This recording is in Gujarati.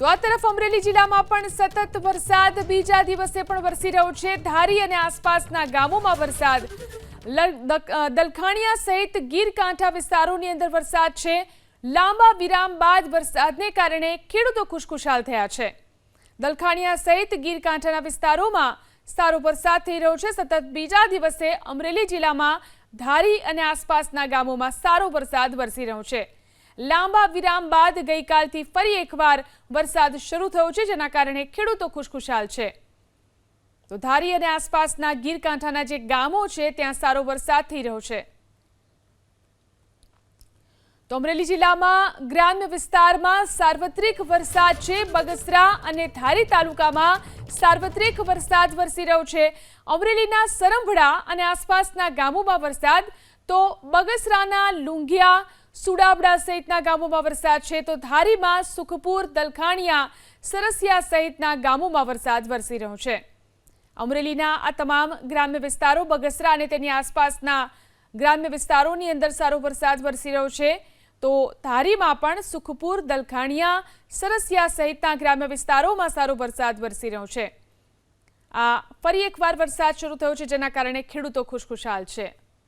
તો આ તરફ અમરેલી જિલ્લામાં પણ સતત વરસાદ, બીજા દિવસે પણ વરસી રહ્યો છે. ધારી અને આસપાસના ગામોમાં વરસાદ. દલખાણિયા સહિત ગીર કાંઠા વિસ્તારોની અંદર વરસાદ છે. લાંબા વિરામ બાદ વરસાદને કારણે ખેડૂતો ખુશખુશાલ થયા છે. દલખાણિયા સહિત ગીર કાંઠાના વિસ્તારોમાં સારો વરસાદ થઈ રહ્યો છે. સતત બીજા દિવસે અમરેલી જિલ્લામાં ધારી અને આસપાસના ગામોમાં સારો વરસાદ વરસી રહ્યો છે. લાંબા વિરામ બાદ ગઈકાલથી ફરી એકવાર વરસાદ શરૂ થયો છે, જેના કારણે ખેડૂતો ખુશખુશાલ છે. તો ધારી અને આસપાસના ગીરકાંઠાના જે ગામો છે, ત્યાં સારો વરસાદ થઈ રહ્યો છે. તો અમરેલી જિલ્લામાં ગ્રામ્ય વિસ્તારમાં સાર્વત્રિક વરસાદ છે, બગસરા અને ધારી તાલુકામાં સાર્વત્રિક વરસાદ વરસી રહ્યો છે. અમરેલીના સરંભડા અને આસપાસના ગામોમાં વરસાદ, તો બગસરાના લુંઘિયા સુડાબડા સહિતના ગામોમાં વરસાદ છે તો ધારીમાં સુખપુર, દલખાણિયા, સરસિયા સહિતના ગામોમાં વરસાદ વરસી રહ્યો છે. અમરેલીના આ તમામ ગ્રામ્ય વિસ્તારો, બગસરા અને તેની આસપાસના ગ્રામ્ય વિસ્તારોની અંદર સારો વરસાદ વરસી રહ્યો છે. તો ધારીમાં પણ સુખપુર, દલખાણિયા, સરસિયા સહિતના ગ્રામ્ય વિસ્તારોમાં સારો વરસાદ વરસી રહ્યો છે. આ ફરી એકવાર વરસાદ શરૂ થયો છે, જેના કારણે ખેડૂતો ખુશખુશાલ છે.